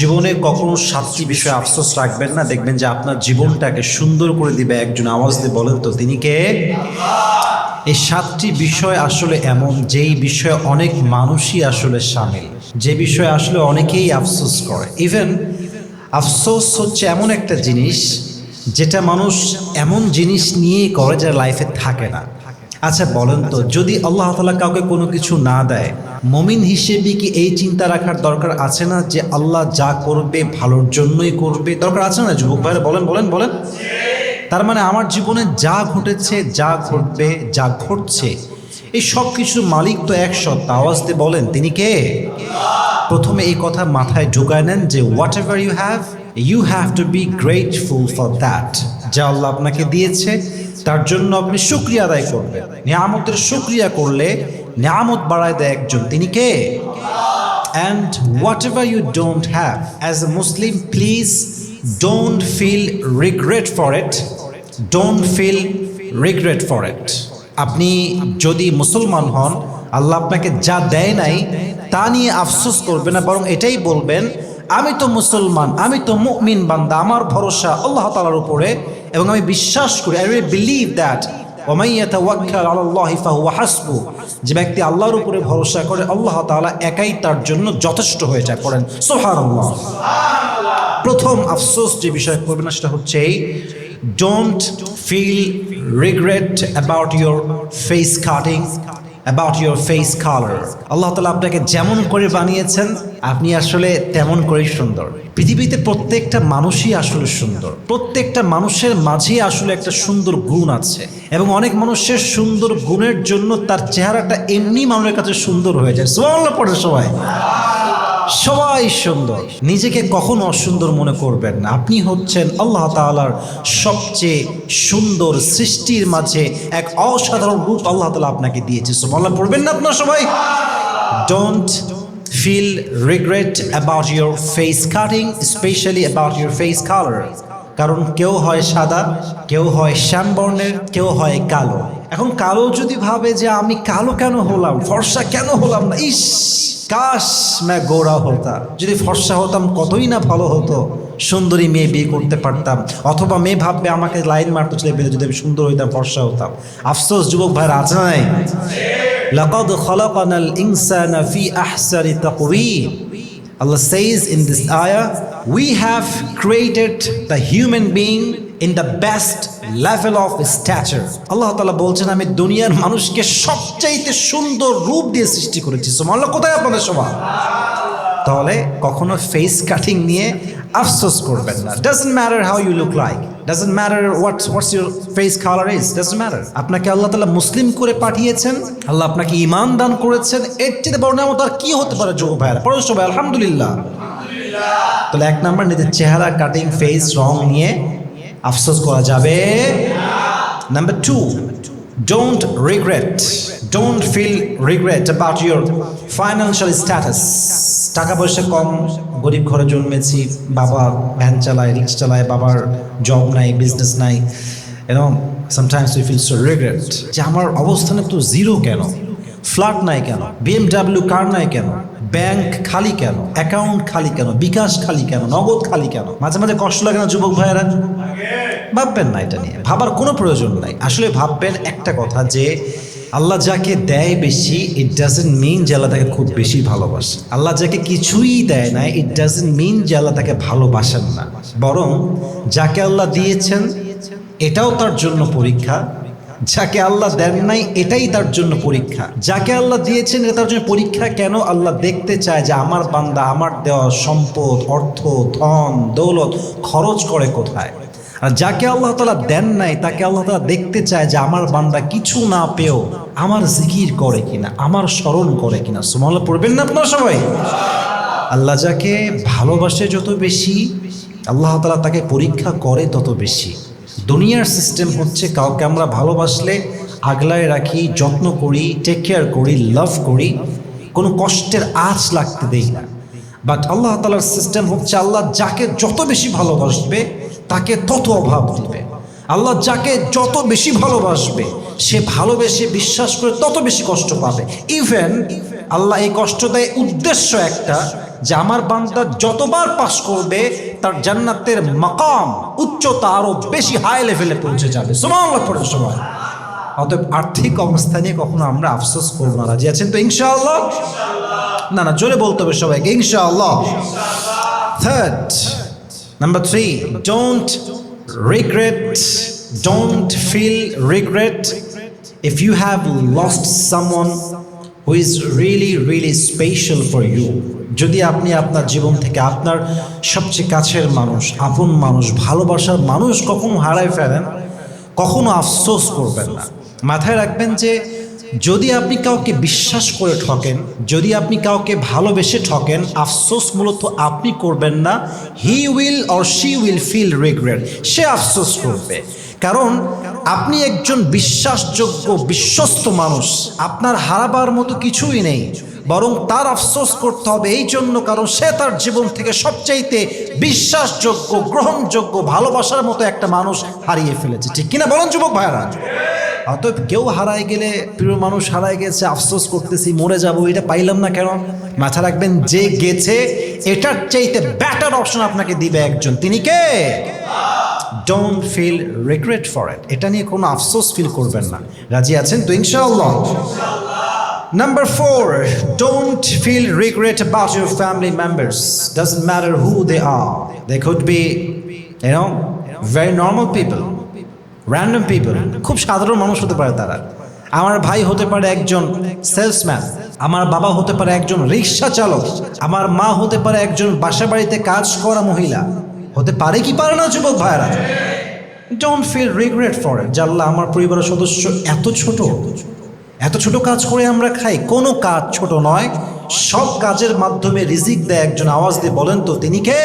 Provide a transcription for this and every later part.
জীবনে কখনো সাতটি বিষয়ে আফসোস রাখবেন না। দেখবেন যে আপনার জীবনটাকে সুন্দর করে দিবে, একজন আওয়াজ দিয়ে বলেন তো, তিনি কে? এই সাতটি বিষয় আসলে এমন, যেই বিষয়ে অনেক মানুষই আসলে সামিল, যে বিষয়ে আসলে অনেকেই আফসোস করে। ইভেন আফসোস হচ্ছে এমন একটা জিনিস, যেটা মানুষ এমন জিনিস নিয়েই করে যা লাইফে থাকে না। আচ্ছা বলেন তো, যদি আল্লাহ তালা কাউকে কোনো কিছু না দেয়, মমিন হিসেবে কি এই চিন্তা রাখার দরকার আছে না যে আল্লাহ যা করবে ভালোর জন্যই করবে? দরকার আছে না যুবক ভাইরা? বলেন বলেন বলেন। তার মানে আমার জীবনে যা ঘটেছে, যা ঘটবে, যা ঘটছে, এই সব কিছুর মালিক তো এক সত্তা আওয়াজ দিয়ে বলেন, তিনি কে? প্রথমে এই কথা মাথায় ঢুকায় নেন যে whatever you have you have to be grateful for that যা আল্লাহ আপনাকে দিয়েছে তার জন্য আপনি শুক্রিয়া আদায় করবেন নিয়ামতের শুক্রিয়া করলে নিয়ামত বাড়ায় দেয় একজন তিনি কে And ever you don't have, as a Muslim please don't feel regret for it. Don't feel regret for it. আপনি যদি মুসলমান হন আল্লাহ আপনাকে যা দেয় নাই তা নিয়ে আফসোস করবেন না বরং এটাই বলবেন আমি তো মুসলমান, আমি তো মুমিন বান্দা, আমার ভরসা আল্লাহ তালার উপরে, এবং আমি বিশ্বাস করি আই বিলিভ দ্যাট যে ব্যক্তি আল্লাহর উপরে ভরসা করে, আল্লাহ তাআলা একাই তার জন্য যথেষ্ট হয়ে যায়, পড়েন সোহার প্রথম আফসোস যে বিষয় করবে না সেটা হচ্ছে don't feel regret about your face cutting about your face colour আল্লাহ তালা আপনাকে যেমন করে বানিয়েছেন, আপনি আসলে তেমন করেই সুন্দর। পৃথিবীতে প্রত্যেকটা মানুষই আসলে সুন্দর। প্রত্যেকটা মানুষের মাঝেই আসলে একটা সুন্দর গুণ আছে। এবং অনেক মানুষের সুন্দর গুণের জন্য তার চেহারাটা এমনি মানুষের কাছে সুন্দর হয়ে যায়। সবাই। সবাই সুন্দর। নিজেকে কখনো অসুন্দর মনে করবেন না। আপনি হচ্ছেন আল্লাহ তাআলার সবচেয়ে সুন্দর সৃষ্টির মাঝে এক অসাধারণ রূপ আল্লাহ তাআলা আপনাকে দিয়েছে। সুবহানাল্লাহ, পড়বেন না আপনার সবাই? Don't feel regret about your face cutting specially about your face colour কারণ কেউ হয় সাদা, কেউ হয় শ্যাম বর্ণের কেউ হয় কালো। এখন কালো যদি ভাবে যে আমি কালো কেন হলাম, ফর্সা কেন হলাম না, ইস, কাশ ম্যা গোড়া হতা। যদি ফর্সা হতাম কতই না ভালো হতো, সুন্দরী মেয়ে বিয়ে করতে পারতাম। অথবা মেয়ে ভাববে আমাকে লাইন মারতে চলে পেলে যদি আমি সুন্দর হইতাম, ফর্সা হতাম। আফসোস, যুবক ভাইয়ের আছে নাই? লাকাদ খলাকানাল ইনসান ফি আহসানি তাকওয়িম Allah says ইন this আয়া we have created the human being in the best level of stature. আল্লাহ তালা বলছেন, আমি দুনিয়ার মানুষকে সবচাইতে সুন্দর রূপ দিয়ে সৃষ্টি করেছি। সুবহানাল্লাহ, কোথায় আপনাদের সবার তাহলে কখনো ফেস কাটিং নিয়ে আফসোস করবেন না। Doesn't matter how you look like doesn't matter what's what's your face colour is doesn't matter আপনাকে আল্লাহ তাআলা মুসলিম করে পাঠিয়েছেন, আল্লাহ আপনাকে ইমান দান করেছেন, এর চেয়ে বড় নামত আর কি হতে পারে যোগ ভাইরা পড়ো সবাই, আলহামদুলিল্লাহ। তাহলে এক নাম্বার, নিজের চেহারা কাটিং ফেস রং নিয়ে আফসোস করা যাবে। Number two don't regret don't feel regret about your financial status টাকা পয়সা কম, গরিব ঘরে জন্মেছি, বাবা ভ্যান চালায়, রিক্স চালায়, বাবার জব নাই বিজনেস নাই এবং sometimes we feel so regret যে আমার অবস্থানে তো জিরো কেন? ফ্ল্যাট নাই কেন? বিএমডাব্লিউ কার নাই কেন? ব্যাংক খালি কেন? অ্যাকাউন্ট খালি কেন? বিকাশ খালি কেন? নগদ খালি কেন? মাঝে মাঝে কষ্ট লাগে না যুবক ভাইয়েরা? ভাববেন না এটা নিয়ে। ভাবার কোনো প্রয়োজন নাই। আসলে ভাববেন একটা কথা যে আল্লাহ যাকে দেয় বেশি ইট ডাজেন্ট মিন যে আল্লাহ তাকে খুব বেশি ভালোবাসে। আল্লাহ যাকে কিছুই দেয় না ইট ডাজেন্ট মিন যে আল্লাহ তাকে ভালোবাসেন না। বরং যাকে আল্লাহ দিয়েছেন, এটাও তার জন্য পরীক্ষা। যাকে আল্লাহ দেন নাই, এটাই তার জন্য পরীক্ষা। যাকে আল্লাহ দিয়েছেন, এটা তার জন্য পরীক্ষা কেন আল্লাহ দেখতে চায় যে আমার বান্দা, আমার দেওয়া সম্পদ, অর্থ, ধন, দৌলত খরচ করে কোথায়? আর যাকে আল্লাহ তালা দেন নাই, তাকে আল্লাহ তালা দেখতে চায় যে আমার বান্দা কিছু না পেয়েও আমার জিকির করে কিনা, আমার স্মরণ করে কিনা। সুমাল্লাহ পড়বেন না আপনার সবাই? আল্লাহ যাকে ভালোবাসে যত বেশি, আল্লাহ তালা তাকে পরীক্ষা করে তত বেশি। দুনিয়ার সিস্টেম হচ্ছে কাউকে আমরা ভালোবাসলে আগলায় রাখি, যত্ন করি টেক কেয়ার করি লাভ করি। কোনো কষ্টের আঁচ লাগতে দেই না। বাট আল্লাহ তালার সিস্টেম হচ্ছে আল্লাহ যাকে যত বেশি ভালোবাসবে, তাকে তত অভাব দিবে। আল্লাহ যাকে যত বেশি ভালোবাসবে, সে ভালোবেসে বিশ্বাস করে তত বেশি কষ্ট পাবে। ইভেন আল্লাহ এই কষ্ট দেয় উদ্দেশ্য একটা যে আমার বান্দা যতবার পাস করবে, তার জান্নাতের মাকাম উচ্চতা আরও বেশি হাই লেভেলে পৌঁছে যাবে। পড়ে সময় অতএব আর্থিক অবস্থা নিয়ে কখনো আমরা আফসোস করব না। রাজি আছেন তো ইনশাআল্লাহ? না না, জোরে বলতে হবে সবাইকে, ইনশাআল্লাহ। Third number three don't regret don't feel regret if you have lost someone who is really really special for you. যদি আপনি আপনার জীবন থেকে আপনার সবচেয়ে কাছের মানুষ, আপন মানুষ, ভালোবাসার মানুষ কখনো হারায় ফেলেন, কখনো আফসোস করবেন না। মাথায় রাখবেন যে যদি আপনি কাউকে বিশ্বাস করে ঠকেন, যদি আপনি কাউকে ভালোবেসে ঠকেন, আফসোস মূলত আপনি করবেন না he will or she will feel regret সে আফসোস করবে। কারণ আপনি একজন বিশ্বাসযোগ্য, বিশ্বস্ত মানুষ। আপনার হারাবার মতো কিছুই নেই। বরং তার আফসোস করতে হবে এই জন্য, কারণ সে তার জীবন থেকে সবচাইতে বিশ্বাসযোগ্য, গ্রহণযোগ্য, ভালোবাসার মতো একটা মানুষ হারিয়ে ফেলেছে। ঠিক কিনা বলুন যুবক ভাইরা অতএব কেউ হারায় গেলে, প্রিয় মানুষ হারায় গেছে, আফসোস করতেছি, মরে যাব, এটা পাইলাম না কেন? মাথা রাখবেন, যে গেছে, এটার চাইতে ব্যাটার অপশন আপনাকে দিবে একজন। তিনি কে? Don't feel regret for it এটা নিয়ে কোনো আফসোস ফিল করবেন না রাজি আছেন তো ইনশাআল্লাহ Number four, don't feel regret about your family members. Doesn't who they are. They could be, you know, very normal people, random people. খুব সাধারণ মানুষ হতে পারে তারা আমার ভাই হতে পারে একজন সেলসম্যান আমার বাবা হতে পারে একজন রিক্সা চালক আমার মা হতে পারে একজন বাসা বাড়িতে কাজ করা মহিলা হতে পারে কি পারে না, যুবক ভাইরা don't feel regret for it জাল্লা, আমার পরিবারের সদস্য এত ছোট। এত ছোট কাজ করে আমরা খাই। কোনো কাজ ছোট নয়। সব কাজের মাধ্যমে রিজিক দেয় একজন। আওয়াজ দিয়ে বলেন তো, তিনি কে?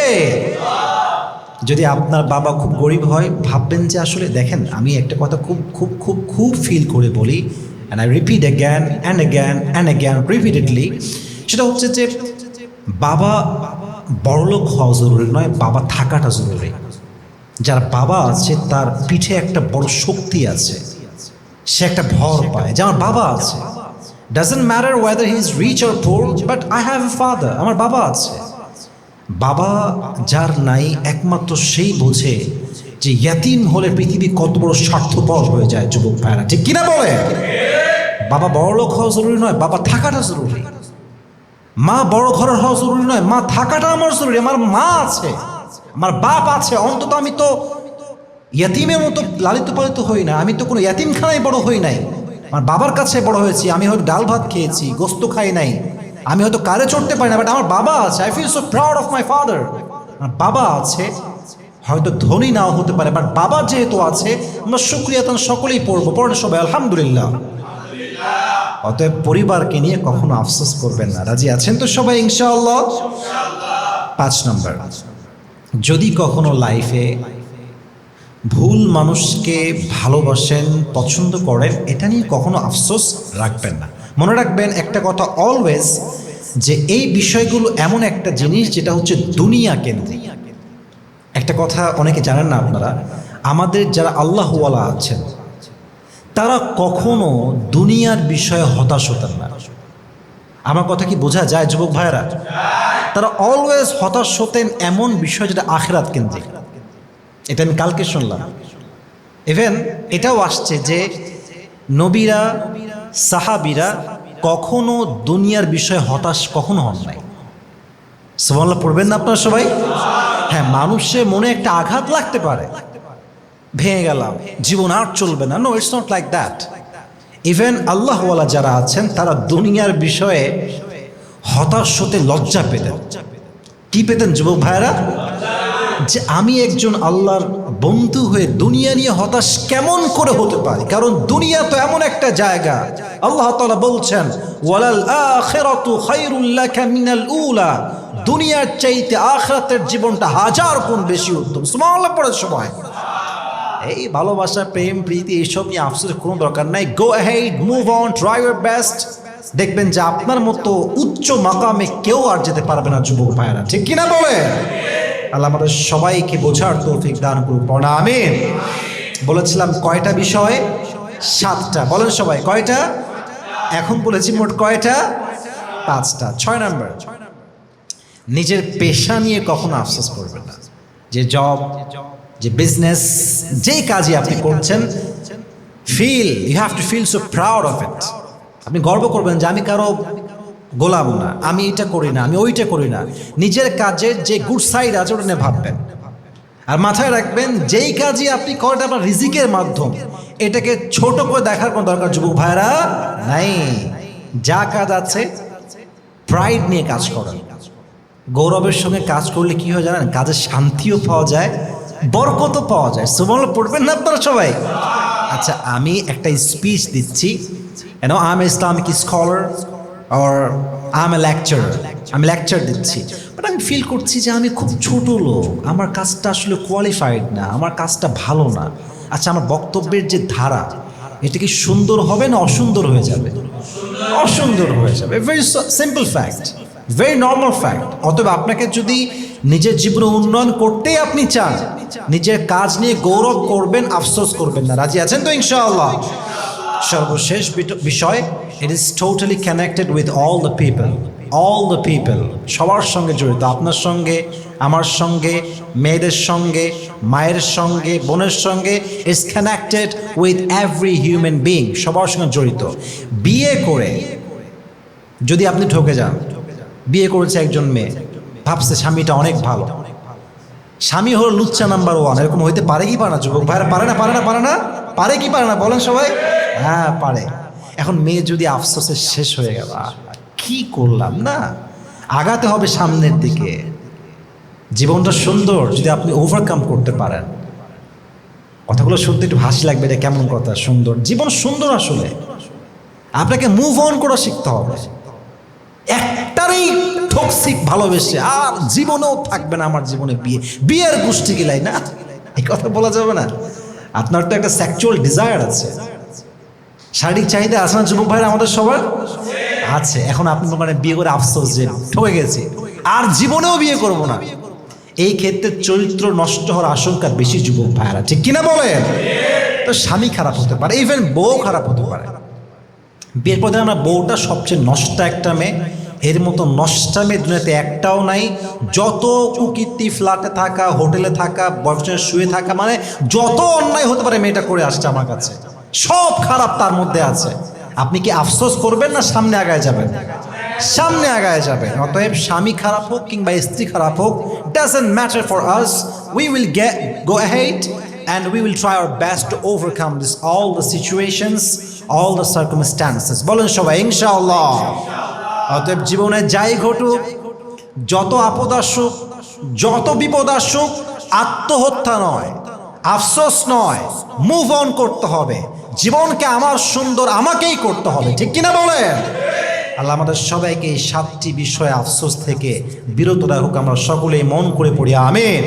যদি আপনার বাবা খুব গরিব হয়, ভাববেন যে আসলে, দেখেন, আমি একটা কথা খুব খুব খুব খুব ফিল করে বলি and I repeat again and again and again repeatedly সেটা হচ্ছে যে, বাবা বড়লোক হওয়া জরুরি নয়, বাবা থাকাটা জরুরি। যার বাবা আছে, তার পিঠে একটা বড় শক্তি আছে। সে একটা ভর পায় যে, আমার বাবা আছে। Doesn't matter whether he is rich or poor but I have a father আমার বাবা আছে। বাবা যার নাই, একমাত্র সেই বোঝে যে, ইয়াতিম হলে পৃথিবী কত বড় স্বার্থপর হয়ে যায়, যুবক ভাইরা ঠিক কিনা বলে বাবা বড় লোক হওয়া জরুরি নয়, বাবা থাকাটা জরুরি। মা বড় ঘরের হওয়া জরুরি নয়, মা থাকাটা আমার জরুরি, আমার মা আছে, আমার বাপ আছে, অন্তত আমি তো ইয়াতিমের মতো লালিত পালিত হই না, আমি তো কোনো ইয়াতিমখানায় বড় হই নাই। আমার বাবার কাছে বড় হয়েছি, আমি হয়তো ডাল ভাত খেয়েছি, গোস্ত খাই নাই, আমি হয়তো কারে চড়তে পারি না বাট আমার বাবা আছে I feel so proud of my father আমার বাবা আছে, হয়তো ধনী নাও হতে পারে বাট বাবা যেহেতু আছে, আমরা শুক্রিয়া তান সকলেই পড়ব পড়ে সবাই, আলহামদুলিল্লাহ। অতএব পরিবারকে নিয়ে কখনো আফসোস করবেন না। রাজি আছেন তো সবাই, ইনশাআল্লাহ? পাঁচ নম্বর, যদি কখনো লাইফে ভুল মানুষকে ভালোবাসেন, পছন্দ করেন, এটা নিয়ে কখনো আফসোস রাখবেন না। মনে রাখবেন একটা কথা অলওয়েজ যে এই বিষয়গুলো এমন একটা জিনিস যেটা হচ্ছে দুনিয়া কেন্দ্রিক। একটা কথা অনেকে জানেন না আপনারা? আমাদের যারা আল্লাহওয়ালা আছেন তারা কখনো দুনিয়ার বিষয়ে হতাশ হতেন না। আমার কথা কি বোঝা যায়, যুবক ভাইয়েরা? তারা অলওয়েজ হতাশ হতেন এমন বিষয় যেটা আখেরাত কেন্দ্রিক। এটা আমি কালকে শুনলাম। ইভেন এটাও আসছে যে নবীরা, সাহাবিরা কখনো দুনিয়ার বিষয়ে হতাশ কখনো হন নাই। সোমাল্লা পড়বেন না আপনারা সবাই? হ্যাঁ মানুষের মনে একটা আঘাত লাগতে পারে। ভেঙে গেলাম। জীবন আর চলবে না। No it's not like that even আল্লাহওয়ালা যারা আছেন, তারা দুনিয়ার বিষয়ে হতাশ হতে লজ্জা পেতেন। কি পেতেন যুবক ভাইরা যে আমি একজন আল্লাহর বন্ধু হয়ে দুনিয়া নিয়ে হতাশ কেমন করে হতে পারি? কারণ দুনিয়া তো এমন একটা জায়গা। আল্লাহ তাআলা বলছেন, ওয়ালাল উলা। দুনিয়ার চাইতে আখরাতের জীবনটা হাজার গুণ বেশি উত্তম। সুবহানাল্লাহ পড়ে সময়। এই ভালোবাসা, প্রেম, প্রীতি এইসব নিয়ে আফসোসের কোনো দরকার নাই। Go ahead move on try your best দেখবেন যে আপনার মতো উচ্চ মাকামে কেউ আর যেতে পারবে না যুবক ভাইয়েরা। ঠিক কিনা বলে? আল্লাহ আমাদের সবাইকে বোঝার তৌফিক দান করুক। পড়া আমিন। বলেছিলাম কয়টা বিষয়? সাতটা। বলেন সবাই, কয়টা? এখন বলেছি মোট কয়টা? পাঁচটা। ছয় নাম্বার। নিজের পেশা নিয়ে কখনো আফসোস করবেন না। যে জব যে বিজনেস যেই কাজই আপনি করছেন feel you have to feel so proud of it আপনি গর্ব করবেন যে আমি কারও গোলাম না আমি এটা করি না আমি ওইটা করি না। নিজের কাজের যে গুড সাইড আছে ওটা নিয়ে ভাববেন। আর মাথায় রাখবেন যেই কাজই আপনি করেন আপনার রিজিকের মাধ্যম এটাকে ছোট করে দেখার কোনো দরকার যুবক ভাইরা নাই। যা কাজ আছে প্রাইড নিয়ে কাজ করেন। গৌরবের সঙ্গে কাজ করলে কি হয় জানেন? কাজের শান্তিও পাওয়া যায় বরকতও পাওয়া যায়। সুবল পড়বেন না আপনারা সবাই? আচ্ছা আমি একটা স্পিচ দিচ্ছি। কেন I'm Islamic scholar or I'm a lecture আমি লেকচার দিচ্ছি। বাট আমি ফিল করছি যে আমি খুব ছোট লোক। আমার কাজটা আসলে কোয়ালিফাইড না। আমার কাজটা ভালো না। আচ্ছা আমার বক্তব্যের যে ধারা, এটা কি সুন্দর হবে না অসুন্দর হয়ে যাবে? অসুন্দর হয়ে যাবে। Very simple fact very normal fact অতএব আপনাকে যদি নিজের জীবনে উন্নয়ন করতেই আপনি চান। নিজের কাজ নিয়ে গৌরব করবেন, আফসোস করবেন না। রাজি আছেন তো ইনশাআল্লাহ? সর্বশেষ বিষয় it is totally connected with all the people all the people সবার সঙ্গে জড়িত। আপনার সঙ্গে, আমার সঙ্গে, মেয়েদের সঙ্গে, মায়ের সঙ্গে, বোনের সঙ্গে is connected with every human being সবার সঙ্গে জড়িত। বিয়ে করে, যদি আপনি ঠকে যান, বিয়ে করেছে একজন মেয়ে ভাবছে স্বামীটা অনেক ভালো। স্বামী হলো লুচ্চা নাম্বার ওয়ান এরকম হইতে পারে কি পারে না? যুবক ভাইরা পারে না পারে না পারে না? পারে কি পারে না? বলেন সবাই। হ্যাঁ পারে। এখন মেয়ে যদি আফসোসে শেষ হয়ে গেল কি করলাম না? আগাতে হবে সামনের দিকে। জীবনটা সুন্দর যদি আপনি ওভারকাম করতে পারেন। কথাগুলো শুনতে একটু হাসি লাগবে, এটা কেমন কথা? সুন্দর। জীবন সুন্দর আসলে। আপনাকে মুভ অন করা শিখতে হবে। একটারই টক্সিক ভালোবেসে, আর জীবনেও থাকবে না আমার জীবনে বিয়ে। বিয়ের গোষ্ঠী গিলাই না? এই কথা বলা যাবে না। আপনার তো একটা সেক্সুয়াল ডিজায়ার আছে। শারীরিক চাহিদা আছে না যুবক ভাইরা আমাদের সবার? আছে। এখন আপনি মানে বিয়ে করে আফসোস যে ঠকে গেছে। আর জীবনেও বিয়ে করব না। এই ক্ষেত্রে চরিত্র নষ্ট হওয়ার আশঙ্কা বেশি যুবক ভাইরা ঠিক কিনা বলেন? তো স্বামী খারাপ হতে পারে ইভেন বউ খারাপ হতে পারে। বিয়ের পর আমরা বউটা সবচেয়ে নষ্ট একটা মেয়ে। এর মতো নষ্টা মেয়ে দুনিয়াতে একটাও নাই। যত উকির্তি ফ্ল্যাটে থাকা, হোটেলে থাকা, বয়ফ্রেন্ডের শুয়ে থাকা মানে যত অন্যায় হতে পারে মেয়েটা করে আসছে আমার কাছে। সব খারাপ তার মধ্যে আছে। আপনি কি আফসোস করবেন না সামনে আগায় যাবেন? সামনে আগায় যাবেন। অতএব স্বামী খারাপ হোক কিংবা স্ত্রী খারাপ হোক doesn't matter for us we will get go ahead and we will try our best to overcome this, all the situations, all the বলেন সবাই, ইনশাআল্লাহ। অতএব জীবনে যাই ঘটুক, যত আপদ আসুক, যত বিপদ আসুক, আত্মহত্যা নয়, আফসোস নয় মুভ অন করতে হবে। জীবনকে আমার সুন্দর আমাকেই করতে হবে, ঠিক কিনা বলেন? আল্লাহ আমাদের সবাইকে এই সাতটি বিষয়ে আফসোস থেকে বিরত রাখুক, আমরা সকলেই মন করে পড়ি, আমিন।